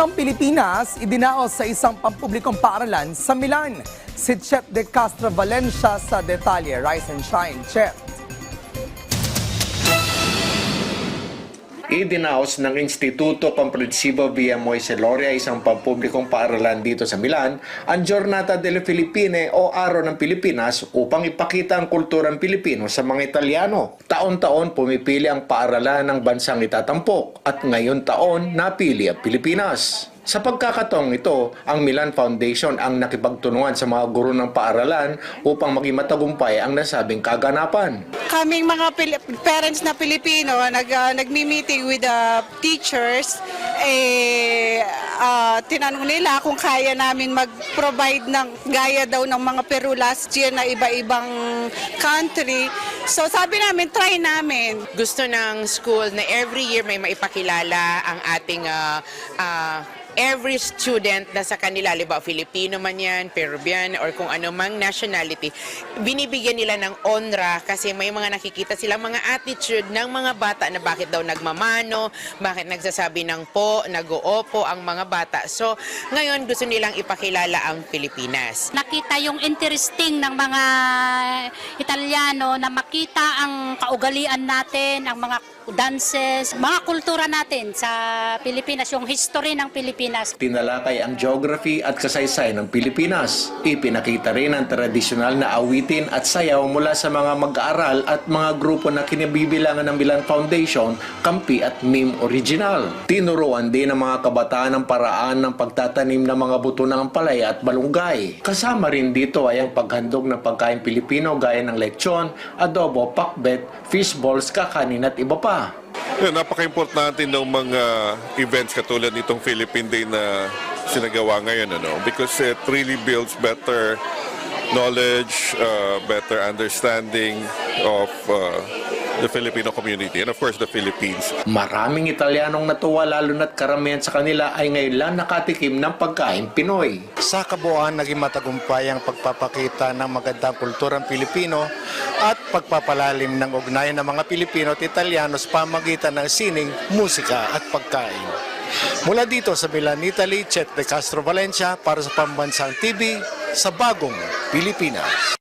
ng Pilipinas idinaos sa isang pampublikong paaralan sa Milan. Si Chet de Castro Valencia sa detalye. Rise and shine, Chet. Idinaos ng Instituto Comprensivo Via Moiseloria, isang pampublikong paaralan dito sa Milan, ang Giornata delle Filippine o Araw ng Pilipinas upang ipakita ang kulturang Pilipino sa mga Italiano. Taon-taon pumipili ang paaralan ng bansang itatampok at ngayon taon napili ang Pilipinas. Sa pagkakataong ito, ang Milan Foundation ang nakipagtulungan sa mga guro ng paaralan upang maging matagumpay ang nasabing kaganapan. kaming mga Pil- parents na Pilipino nag uh, nagmi-meeting with the teachers eh ah, tinanong nila kung kaya namin mag-provide ng gaya daw ng mga Peru last year na iba-ibang country. So sabi namin try namin. gusto ng school na every year may maipakilala ang ating ah, ah, every student na sa kanila, liba Filipino man yan, Peruvian, or kung ano mang nationality, binibigyan nila ng onra kasi may mga nakikita silang mga attitude ng mga bata na bakit daw nagmamano, bakit nagsasabi ng po, nag-oopo ang mga bata. So, ngayon gusto nilang ipakilala ang Pilipinas. nakita yung interesting ng mga Italiano na makita ang kaugalian natin, ang mga dances, mga kultura natin sa Pilipinas, yung history ng Pilipinas. Tinalakay ang geography at kasaysay ng Pilipinas. Ipinakita rin ang tradisyonal na awitin at sayaw mula sa mga mag-aaral at mga grupo na kinabibilangan ng Milan Foundation, Kampi at MIM Original. Tinuruan din ng mga kabataan ang paraan ng pagtatanim ng mga buto ng ampalaya at balunggay. Kasama rin dito ay ang paghandog ng pagkain Pilipino gaya ng lechon, adobo, pakbet, fish balls, kakanin at iba pa. Yun, napaka-importante ng mga events katulad nitong Philippine Day na sinagawa ngayon ano? Because it really builds better knowledge, uh, better understanding of uh, the Filipino community and of course the Philippines. Maraming Italianong natuwa lalo na't karamihan sa kanila ay ngayon lang nakatikim ng pagkain Pinoy. Sa kabuuan, naging matagumpay ang pagpapakita ng magandang kulturang Pilipino at pagpapalalim ng ugnayan ng mga Pilipino at Italiano sa pamagitan ng sining, musika at pagkain. Mula dito sa Milan, Italy, Chet de Castro Valencia para sa Pambansang TV sa Bagong Pilipinas.